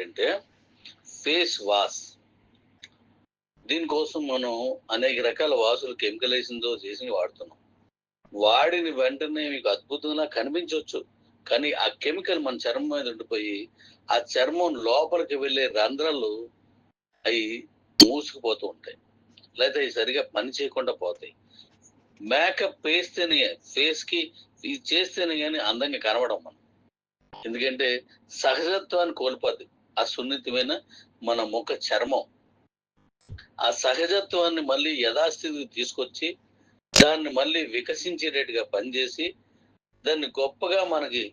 ఏంటంటే face wash. దీనికోసం మనం అనేక రకాల వాసులు కెమికలైజన్తో చేసి వాడుతున్నాం. వాడిన వెంటనే మీకు అద్భుతంగా కనిపించవచ్చు. కానీ ఆ కెమికల్ మన చర్మం మీద ఉండిపోయి ఆ చర్మం లోపలికి వెళ్ళే రంధ్రాలు అవి మూసుకుపోతూ ఉంటాయి. లేదా అవి సరిగా పని చేయకుండా పోతాయి. మేకప్ వేస్తేనే ఫేస్కి ఇది చేస్తేనే కానీ అందంగా కనబడం మనం. ఎందుకంటే సహజత్వాన్ని కోల్పోద్ది. ఆ సున్నితమైన మన ముఖ చర్మం. ఆ సహజత్వాన్ని మళ్ళీ యథాస్థితికి తీసుకొచ్చి దాన్ని మళ్ళీ వికసించేటట్టుగా పనిచేసి దాన్ని గొప్పగా మనకి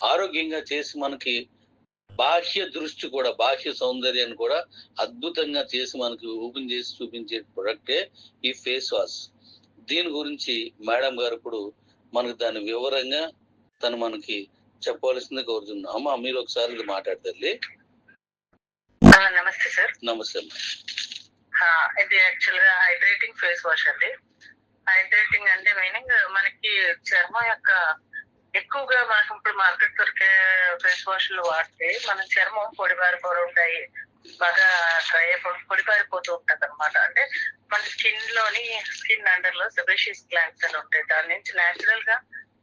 ఆరోగ్యంగా చేసి మనకి బాహ్య దృష్టి కూడా బాహ్య సౌందర్యాన్ని కూడా అద్భుతంగా చేసి మనకి ఓపెన్ చేసి చూపించే ప్రొడక్టే ఈ ఫేస్ వాష్. దీని గురించి మేడం గారు ఇప్పుడు మనకు దాని వివరంగా తను మనకి చెప్పవలసింది కోరుతున్నాం అమ్మా మీరు ఒకసారి ఇది మాట్లాడతారు నమస్తే సార్. నమస్తే ఇది యాక్చువల్గా హైడ్రేటింగ్ ఫేస్ వాష్ అండి. హైడ్రేటింగ్ అంటే మీనింగ్ మనకి చర్మం యొక్క ఎక్కువగా మనకి ఇప్పుడు మార్కెట్ దొరికే ఫేస్ వాష్లు వాడితే మన చర్మం పొడిబారిపోయి ఉంటాయి. బాగా డ్రై అయిపోయి పొడిబారిపోతూ ఉంటది అనమాట అంటే మన స్కిన్లోని స్కిన్ అండర్లో సెబేషియస్ గ్లాండ్స్ అని ఉంటాయి. దాని నుంచి నేచురల్గా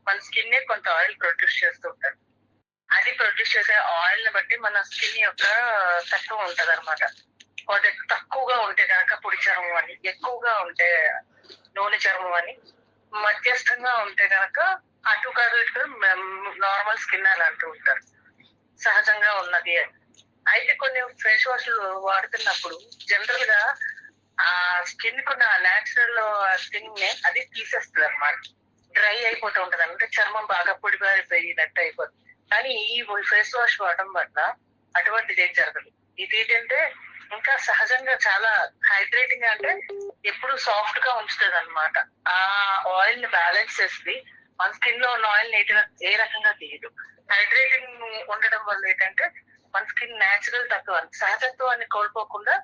మన స్కిన్ కొంత ఆయిల్ ప్రొడ్యూస్ చేస్తూ ఉంటారు. అది ప్రొడ్యూస్ చేసే ఆయిల్ని బట్టి మన స్కిన్ యొక్క తక్కువ ఉంటది అనమాట అది తక్కువగా ఉంటే కనుక పొడి చర్మం అని ఎక్కువగా ఉంటే నూనె చర్మం అని మధ్యస్థంగా ఉంటే కనుక అటు కాదు ఇటు నార్మల్ స్కిన్ అని అంటూ ఉంటారు. సహజంగా ఉన్నది అని. అయితే కొన్ని ఫేస్ వాష్లు వాడుతున్నప్పుడు జనరల్గా ఆ స్కిన్ కున్న నేచురల్ స్కిన్ని అది తీసేస్తుంది అనమాట డ్రై అయిపోతూ ఉంటది అంటే చర్మం బాగా పొడిబారిపోయినట్టు అయిపోతుంది. కానీ ఈ ఫేస్ వాష్ వాడడం వల్ల అటువంటిది ఏం జరగదు. ఇది ఏంటంటే ఇంకా సహజంగా చాలా హైడ్రేటింగ్ అంటే ఎప్పుడు సాఫ్ట్గా ఉంచుతుంది అనమాట ఆ ఆయిల్ని బ్యాలెన్స్ చేసి మన స్కిన్లో ఉన్న ఆయిల్ని ఏ రకంగా తీయదు. హైడ్రేటింగ్ ఉండడం వల్ల ఏంటంటే మన స్కిన్ న్యాచురల్ తక్కువ సహజత్వాన్ని కోల్పోకుండా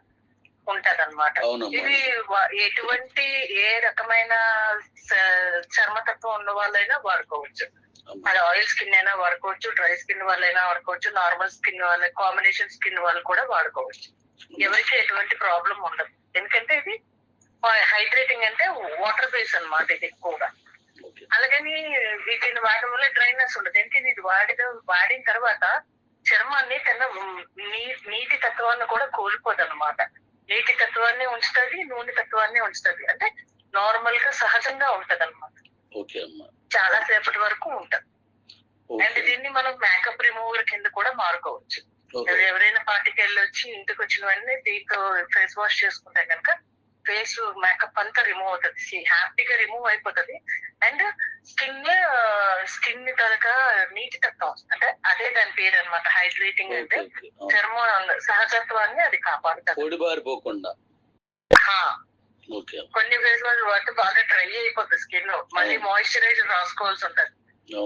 ఉంటది అనమాట అవునమ్మా ఇది ఎటువంటి ఏ రకమైన చర్మతత్వం ఉన్న వాళ్ళైనా వాడుకోవచ్చు. అది ఆయిల్ స్కిన్ అయినా వాడుకోవచ్చు డ్రై స్కిన్ వాళ్ళైనా వాడుకోవచ్చు నార్మల్ స్కిన్ వాళ్ళ కాంబినేషన్ స్కిన్ వాళ్ళు కూడా వాడుకోవచ్చు. ఎవరికి ఎటువంటి ప్రాబ్లం ఉండదు. ఎందుకంటే ఇది హైడ్రేటింగ్ అంటే వాటర్ బేస్ అన్నమాట ఇది ఎక్కువగా. అలాగని వీటిని వాడడం వల్ల డ్రైనెస్ ఉండదు. ఎందుకంటే ఇది వాడిన వాడిన తర్వాత చర్మాన్ని తన నీ- నీటి తత్వాన్ని కూడా కోల్పోదు అనమాట తత్వాన్ని ఉంచుతుంది నూనె తత్వాన్ని ఉంచుతుంది. అంటే నార్మల్గా సహజంగా ఉంటది అనమాట చాలా సేపటి వరకు ఉంటది. అండ్ దీన్ని మనం మేకప్ రిమూవర్ కింద కూడా మారుకోవచ్చు. ఎవరైనా పార్టీకి వెళ్ళి వచ్చి ఇంటికి వచ్చిన వెంటనే దీంతో ఫేస్ వాష్ చేసుకుంటే కనుక ఫేస్ మేకప్ అంతా రిమూవ్ అవుతుంది. హ్యాపీగా రిమూవ్ అయిపోతుంది. అండ్ స్కిన్ స్కిన్ తరక నీటి తత్వం అంటే అదే దాని పేరు అనమాట హైడ్రేటింగ్ అంటే. చర్మం సహజత్వాన్ని అది కాపాడుతుంది. కొన్ని ఫేస్ వాష్ వాడితే బాగా డ్రై అయిపోతుంది స్కిన్ మళ్ళీ అవును. మాయిశ్చరైజర్ రాసుకోవాల్సి ఉంటుంది.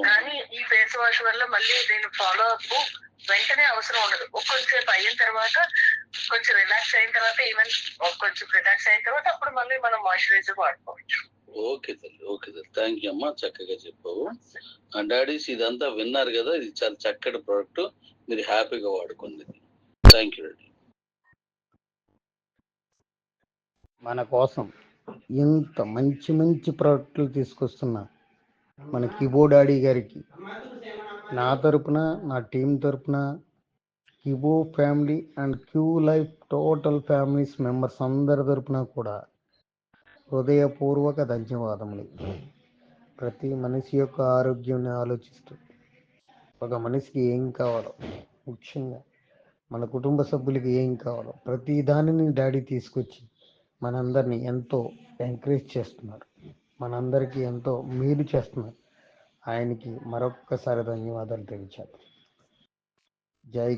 కానీ ఈ ఫేస్ వాష్ వల్ల మళ్ళీ దీని ఫాలో అప్ వెంటనే అవసరం ఉండదు. కొంచెంసేపు అయిన తర్వాత కొంచెం రిలాక్స్ అయిన తర్వాత ఈవెన్ కొంచెం రిలాక్స్ అయిన తర్వాత అప్పుడు మళ్ళీ మనం మాయిశ్చరైజర్ వాడుకోవచ్చు. ఓకే తల్లి ఓకే తల్లి. థ్యాంక్ యూ అమ్మా చక్కగా చెప్పావు. డాడీస్ ఇదంతా విన్నారు కదా ఇది చాలా చక్కటి ప్రోడక్ట్ మీరు హ్యాపీగా వాడుకుంది థ్యాంక్ యూ డాడీ. మన కోసం ఇంత మంచి మంచి ప్రోడక్ట్లు తీసుకొస్తున్న మన కిబోర్డ్ డాడీ గారికి. నా తరపున నా టీం తరపున కిబో family and Q life total families members అందరి తరపున కూడా హృదయపూర్వక ధన్యవాదములు. ప్రతి మనిషి యొక్క ఆరోగ్యాన్ని ఆలోచిస్తూ ఒక మనిషికి ఏం కావాలో ముఖ్యంగా మన కుటుంబ సభ్యులకి ఏం కావాలో ప్రతి దానిని డాడీ తీసుకొచ్చి మనందరినీ ఎంతో ఎంకరేజ్ చేస్తున్నారు. మనందరికీ ఎంతో మేలు చేస్తున్నారు. ఆయనకి మరొక్కసారి ధన్యవాదాలు తెలియచాలి జై